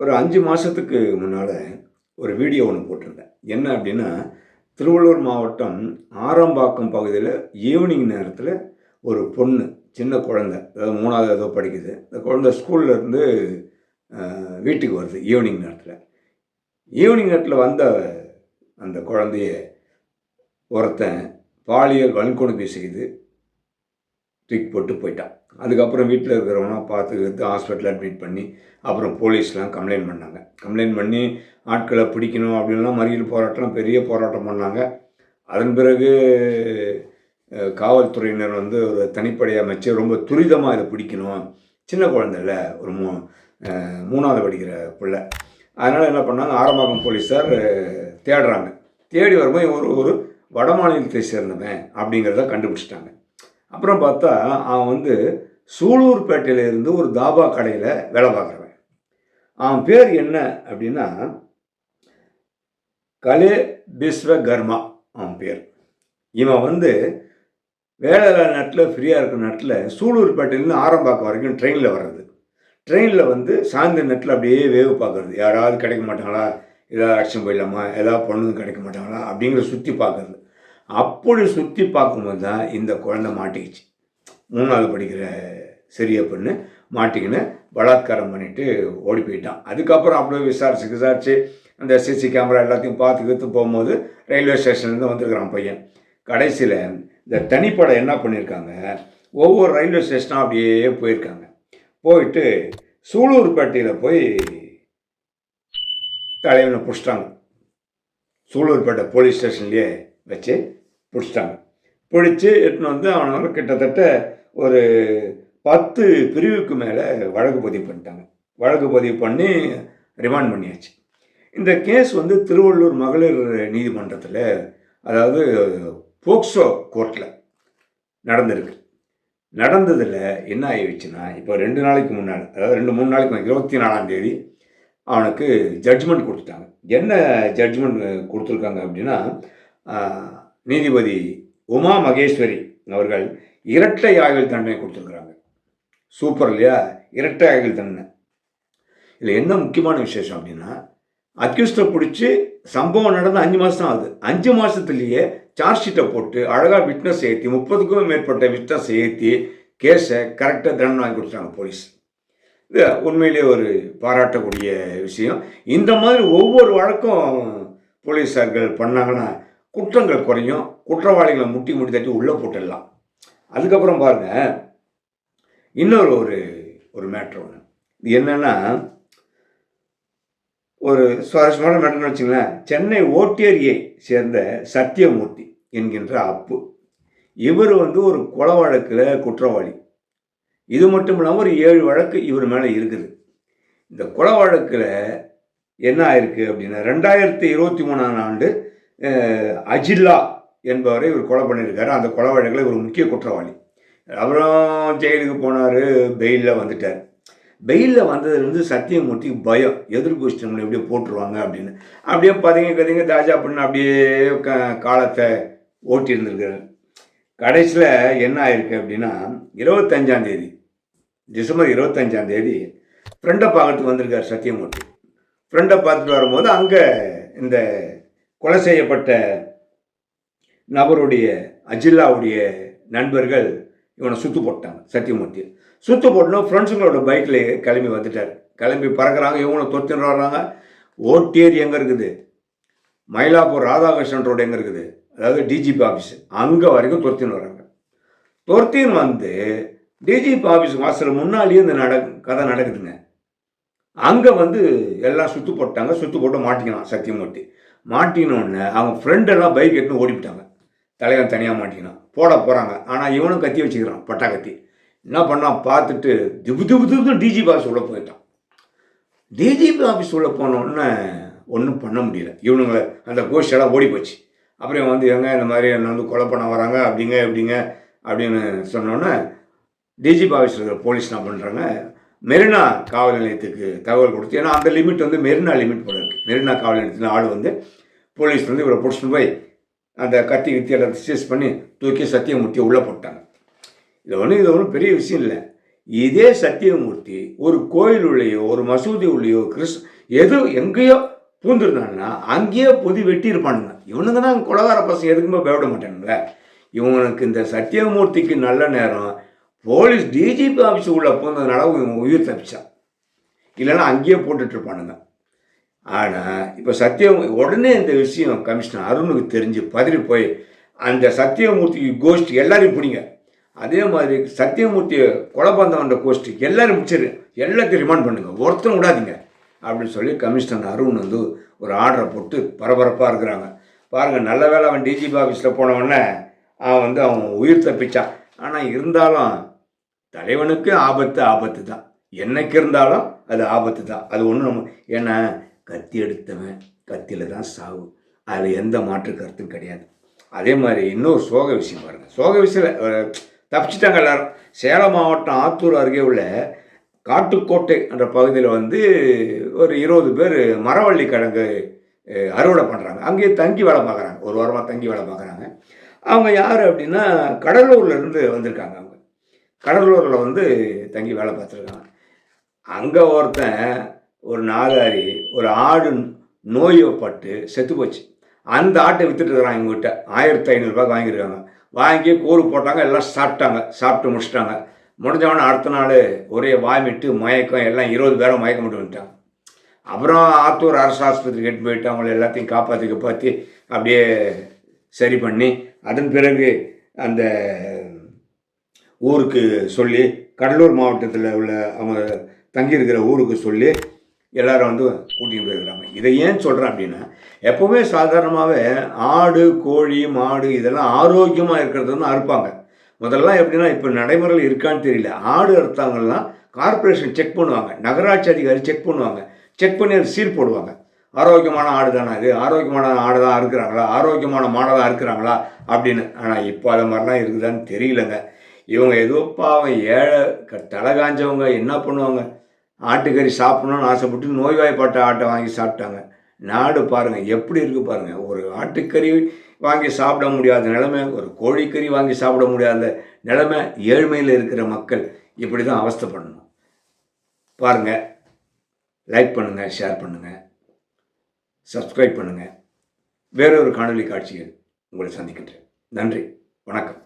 ஒரு அஞ்சு மாதத்துக்கு முன்னால் ஒரு வீடியோ ஒன்று போட்டிருந்தேன். என்ன அப்படின்னா திருவள்ளூர் மாவட்டம் ஆரம்பாக்கம் பகுதியில் ஈவினிங் நேரத்தில் ஒரு பொண்ணு சின்ன குழந்தை அதாவது மூணாவது ஏதோ படிக்குது. இந்த குழந்தை ஸ்கூல்லேருந்து வீட்டுக்கு வருது ஈவினிங் நேரத்தில். ஈவினிங் நேரத்தில் வந்த அந்த குழந்தைய ஒருத்தன் பாலியல் வன்கொடுமை செய்து தூக்கி போட்டு போயிட்டான். அதுக்கப்புறம் வீட்டில் இருக்கிறவங்க பார்த்து எடுத்து அட்மிட் பண்ணி அப்புறம் போலீஸ்லாம் கம்ப்ளைண்ட் பண்ணாங்க. கம்ப்ளைண்ட் பண்ணி ஆட்களை பிடிக்கணும் அப்படின்லாம் மறியல் போராட்டம் பெரிய போராட்டம் பண்ணாங்க. அதன் பிறகு காவல்துறையினர் வந்து ஒரு தனிப்படையை அமைச்சு ரொம்ப துரிதமாக இதை பிடிக்கணும். சின்ன குழந்தைல ஒரு மூ மூணாவது படிக்கிற பிள்ளை. அதனால் என்ன பண்ணாங்க ஆரம்பாக்கம் போலீஸார் தேடுறாங்க. தேடி வரும்போது ஒரு ஒரு வட மாநிலத்தை சேர்ந்தவன் அப்படிங்கிறத கண்டுபிடிச்சிட்டாங்க. அப்புறம் பார்த்தா அவன் வந்து சூலூர்பேட்டையிலேருந்து ஒரு தாபா கடையில் வேலை பார்க்குறவன். அவன் பேர் என்ன அப்படின்னா கலே பிஸ்வகர்மா அவன் பேர். இவன் வந்து வேலை நேரத்தில் ஃப்ரீயாக இருக்கிற நேரத்தில் சூலூர்பேட்டையிலேருந்து ஆரம்பாக்கம் வரைக்கும் ட்ரெயினில் வர்றது. ட்ரெயினில் வந்து சாயந்தர நேரத்தில் அப்படியே வேவு பார்க்குறது யாராவது கிடைக்க மாட்டாங்களா? ஏதாவது அடிச்சு போயிடலாமா? ஏதாவது பொண்ணுங்க கிடைக்க மாட்டாங்களா? அப்படிங்கிற சுற்றி பார்க்குறது அப்படி சுற்றி பார்க்கும்போது தான் இந்த குழந்தை மாட்டிக்கிச்சு. மூணாவது படிக்கிற சிறிய பொண்ணு மாட்டிக்கின்னு பலாத்காரம் பண்ணிட்டு ஓடி போயிட்டான். அதுக்கப்புறம் அப்படியே விசாரிச்சு விசாரிச்சு அந்த சிசி கேமரா எல்லாத்தையும் பார்த்து கீத்து போகும்போது ரயில்வே ஸ்டேஷன்லேருந்து வந்திருக்கிறான் பையன். கடைசியில் இந்த தனிப்படை என்ன பண்ணியிருக்காங்க? ஒவ்வொரு ரயில்வே ஸ்டேஷனாக அப்படியே போயிருக்காங்க. போயிட்டு சூலூர்பேட்டையில் போய் தலைவனை பிடிச்சிட்டாங்க. சூலூர்பேட்டை போலீஸ் ஸ்டேஷன்லேயே வச்சு பிடிச்சிட்டாங்க. பிடிச்சி எட்டுன்னு வந்து அவனை கிட்டத்தட்ட ஒரு பத்து பிரிவுக்கு மேலே வழக்கு பதிவு பண்ணிட்டாங்க. வழக்கு பதிவு பண்ணி ரிமாண்ட் பண்ணியாச்சு. இந்த கேஸ் வந்து திருவள்ளூர் மகளிர் நீதிமன்றத்தில் அதாவது போக்சோ கோர்ட்டில் நடந்திருக்கு. நடந்ததில் என்ன ஆயிடுச்சுன்னா இப்போ ரெண்டு நாளைக்கு முன்னால் அதாவது ரெண்டு மூணு நாளைக்கு இருபத்தி நாலாம் தேதி அவனுக்கு ஜட்ஜ்மெண்ட் கொடுத்துட்டாங்க. என்ன ஜட்ஜ்மெண்ட் கொடுத்துருக்காங்க அப்படின்னா நீதிபதி உமா மகேஸ்வரி அவர்கள் இரட்டை ஆயுள் தண்டனை கொடுத்துருக்குறாங்க. சூப்பர் இல்லையா? இரட்டை ஆயுள் தண்டனை. இதில் என்ன முக்கியமான விசேஷம் அப்படின்னா அக்யூஸ்டை பிடிச்சி சம்பவம் நடந்து அஞ்சு மாதம் ஆகுது. அஞ்சு மாதத்துலேயே சார்ஜ் ஷீட்டை போட்டு அழகாக விட்னஸ் ஏற்றி முப்பதுக்கும் மேற்பட்ட விட்னஸ் ஏற்றி கேஸை கரெக்டாக தண்டனை வாங்கி கொடுத்தாங்க போலீஸ் இது உண்மையிலே ஒரு பாராட்டக்கூடிய விஷயம். இந்த மாதிரி ஒவ்வொரு வழக்கும் போலீஸார்கள் பண்ணாங்கன்னா குற்றங்கள் குறையும் குற்றவாளிகளை முட்டி முட்டி தட்டி உள்ளே போட்டுடலாம். அதுக்கப்புறம் பாருங்க இன்னொரு ஒரு ஒரு மேட்ரு ஒன்று இது என்னென்னா ஒரு சுவாரஸ்யமான மேட்டர்னு வச்சுங்களேன் சென்னை ஓட்டேரியை சேர்ந்த சத்தியமூர்த்தி என்கின்ற அப்பு இவர் வந்து ஒரு கொலை வழக்கில் குற்றவாளி. இது மட்டும் இல்லாமல் ஒரு ஏழு வழக்கு இவர் மேலே இருக்குது. இந்த கொலை வழக்கில் என்ன ஆயிருக்கு அப்படின்னா ரெண்டாயிரத்தி இருபத்தி மூணாம் ஆண்டு அஜில்லா என்பவரை இவர் கொலை பண்ணியிருக்காரு. அந்த கொலை வழக்கில் இவர் முக்கிய குற்றவாளி. அப்புறம் ஜெயிலுக்கு போனார் பெயிலில் வந்துட்டார். பெயிலில் வந்ததுலேருந்து சத்தியமூர்த்தி பயம் எதிர்ப்பு நம்மளை எப்படியே போட்டுருவாங்க அப்படின்னு. அப்படியே பதுங்க கதைங்க தாஜா பண்ண அப்படியே க காலத்தை ஓட்டி இருந்திருக்காரு கடைசியில் என்ன ஆயிருக்கு அப்படின்னா இருபத்தஞ்சாந்தேதி டிசம்பர் இருபத்தஞ்சாந்தேதி ஃப்ரெண்டை பார்க்கறதுக்கு வந்திருக்கார் சத்தியமூர்த்தி. ஃப்ரெண்டை பார்த்துட்டு வரும்போது அங்கே இந்த கொலை செய்யப்பட்ட நபருடைய அஜில்லாவுடைய நண்பர்கள் இவனை சுத்து போட்டாங்க சத்தியமூர்த்தி சுத்து போட்டோம் ஃப்ரெண்ட்ஸுங்களோட பைக்கில் கிளம்பி வந்துட்டார். கிளம்பி பறக்கிறாங்க இவங்களை தொத்தின்னு வர்றாங்க. ஓட்டேரி எங்கே இருக்குது? மயிலாப்பூர் ராதாகிருஷ்ணன் ரோடு எங்கே இருக்குது? அதாவது டிஜிபி ஆஃபீஸ் அங்கே வரைக்கும் துரத்தின்னு வராங்க துரத்தின்னு வந்து டிஜிபி ஆஃபீஸ் வாசல் முன்னாலேயே இந்த நட கதை நடக்குதுங்க. அங்கே வந்து எல்லாம் சுற்று போட்டாங்க சுற்று போட்டு மாட்டிக்கலாம் சத்தியமூர்த்தி மாட்டினோடனே அவங்க ஃப்ரெண்டெல்லாம் பைக் எடுத்துன்னு ஓடிவிட்டாங்க. தலைவன் தனியாக மாட்டிக்கினான் போட போகிறாங்க ஆனால் இவனும் கத்தி வச்சுக்கிறான் பட்டா கத்தி. என்ன பண்ணான்? பார்த்துட்டு திபு திபு திபு டிஜிபி ஆஃபீஸ் உள்ளே போயிட்டான். டிஜிபி ஆஃபீஸ் உள்ளே போனோடனே ஒன்றும் பண்ண முடியல. இவனுங்க அந்த கோஷ்டெல்லாம் ஓடி போச்சு. அப்புறம் இவன் வந்து எங்க இந்த மாதிரி என்னை வந்து கொலை பண்ண வராங்க? அப்படிங்க எப்படிங்க அப்படின்னு சொன்னோன்னே டிஜிபி ஆஃபீஸில் இருக்கிற போலீஸ் என்ன பண்ணுறாங்க மெரினா காவல் நிலையத்துக்கு தகவல் கொடுத்து ஏன்னா அந்த லிமிட் வந்து மெரினா லிமிட் போல இருக்கு. மெரினா காவல் நிலையத்தில் ஆள் வந்து போலீஸ் வந்து இவரை பிடிச்சிட்டு போய் அந்த கத்தி கத்தி எல்லாம் சீஸ் பண்ணி தூக்கி சத்தியமூர்த்தியை உள்ளே போட்டாங்க. இது ஒன்றும் இது ஒன்றும் பெரிய விஷயம் இல்லை. இதே சத்தியமூர்த்தி ஒரு கோயில் உள்ளேயோ ஒரு மசூதி உள்ளேயோ கிறிஸ் எது எங்கேயோ பூந்துருந்தாங்கன்னா அங்கேயே பொதி வெட்டி இருப்பானுங்க. இவனுங்க தான் கொலகார பசங்க எதுக்குமே பயப்பட மாட்டானுங்களே இவனுக்கு இந்த சத்தியமூர்த்திக்கு நல்ல நேரம் போலீஸ் டிஜிபி ஆஃபீஸ் உள்ளே பூந்ததுனால இவன் உயிர் தப்பிச்சான். இல்லைன்னா அங்கேயே போட்டுட்ருப்பானுங்க ஆனால் இப்போ சத்தியம் உடனே இந்த விஷயம் கமிஷனர் அருணுக்கு தெரிஞ்சு பதறி போய் அந்த சத்தியமூர்த்தி கோஷ்டி எல்லாரையும் பிடிங்க. அதே மாதிரி சத்தியமூர்த்தியை கொலை பந்தவன்ற கோஷ்டி எல்லாரும் முடிச்சிரு எல்லாத்தையும் ரிமாண்ட் பண்ணுங்க. ஒருத்தரும் விடாதீங்க. அப்படின்னு சொல்லி கமிஷனர் அருண் வந்து ஒரு ஆர்டரை போட்டு பரபரப்பாக இருக்கிறாங்க. பாருங்கள் நல்ல வேலை அவன் டிஜிபி ஆஃபீஸில் போன அவன் வந்து அவன் உயிர் தப்பிச்சான். ஆனால் இருந்தாலும் தலைவனுக்கு ஆபத்து ஆபத்து தான் என்னைக்கு இருந்தாலும் அது ஆபத்து தான் அது ஒன்றும் நம்ம ஏன்னா கத்தி எடுத்தவன் கத்தியில் தான் சாவு. அதில் எந்த மாற்று கருத்தும் கிடையாது. அதே மாதிரி இன்னொரு சோக விஷயம் பாருங்கள் சோக விஷயம் தப்பிச்சிட்டாங்க எல்லாரும். சேலம் மாவட்டம் ஆத்தூர் அருகே உள்ள காட்டுக்கோட்டை என்ற பகுதியில் வந்து ஒரு இருபது பேர் மரவள்ளி கிழங்கு அறுவடை பண்ணுறாங்க அங்கேயே தங்கி வேலை பார்க்குறாங்க. ஒரு வாரமாக தங்கி வேலை பார்க்குறாங்க. அவங்க யார் அப்படின்னா கடலூர்லேருந்து வந்திருக்காங்க அவங்க. கடலூரில் வந்து தங்கி வேலை பார்த்துருக்காங்க. அங்கே ஒருத்தன் ஒரு நாதாரி ஒரு ஆடு நோயப்பட்டு செத்து போச்சு. அந்த ஆட்டை வித்துட்டு இருக்கிறான் எங்ககிட்ட ஆயிரத்தி ஐநூறுரூபா வாங்கியிருக்காங்க. வாங்கி கூறு போட்டாங்க எல்லாம் சாப்பிட்டாங்க சாப்பிட்டு முடிச்சிட்டாங்க. முடிஞ்சவொடனே அடுத்த நாள் ஒரே வாமிட்டு மயக்கம் எல்லாம் இருபது பேரை மயக்கம் மட்டும் வந்துட்டாங்க. அப்புறம் ஆத்தூர் அரசு ஆஸ்பத்திரி கட்டி போயிட்டு அவங்கள எல்லாத்தையும் காப்பாற்றி காப்பாற்றி அப்படியே சரி பண்ணி அதன் பிறகு அந்த ஊருக்கு சொல்லி கடலூர் மாவட்டத்தில் உள்ள அவங்க தங்கியிருக்கிற ஊருக்கு சொல்லி எல்லாரும் வந்து கூட்டிகிட்டு போயிருக்கிறாங்க இதை ஏன் சொல்கிறேன் அப்படின்னா எப்போவுமே சாதாரணமாகவே ஆடு கோழி மாடு இதெல்லாம் ஆரோக்கியமாக இருக்கிறது வந்து அறுப்பாங்க. முதல்லாம் எப்படின்னா இப்போ நடைமுறையில் இருக்கான்னு தெரியல. ஆடு அறுத்தாங்கன்னா கார்ப்பரேஷன் செக் பண்ணுவாங்க. நகராட்சி அதிகாரி செக் பண்ணுவாங்க. செக் பண்ணி அது சீர் போடுவாங்க. ஆரோக்கியமான ஆடு தானே அது ஆரோக்கியமான ஆடு தான் அறுக்கிறாங்களா? ஆரோக்கியமான மாடை தான் அறுக்கிறாங்களா? அப்படின்னு. ஆனால் இப்போ அது மாதிரிலாம் இருக்குதான்னு தெரியலங்க. இவங்க ஏதோ பாவம் ஏழை தலை காஞ்சவங்க என்ன பண்ணுவாங்க? ஆட்டுக்கறி சாப்பிடணும்னு ஆசைப்பட்டு நோய்வாய்ப்பட்ட ஆட்டை வாங்கி சாப்பிட்டாங்க. நாடு பாருங்கள் எப்படி இருக்குது பாருங்கள் ஒரு ஆட்டுக்கறி வாங்கி சாப்பிட முடியாத நிலைமை ஒரு கோழிக்கறி வாங்கி சாப்பிட முடியாத நிலைமை ஏழ்மையில் இருக்கிற மக்கள் இப்படி தான் அவஸ்தைப்படணும் பாருங்கள் லைக் பண்ணுங்கள் ஷேர் பண்ணுங்கள் சப்ஸ்கிரைப் பண்ணுங்கள் வேறொரு காணொளி காட்சியில் உங்களை சந்திக்கின்றேன். நன்றி வணக்கம்.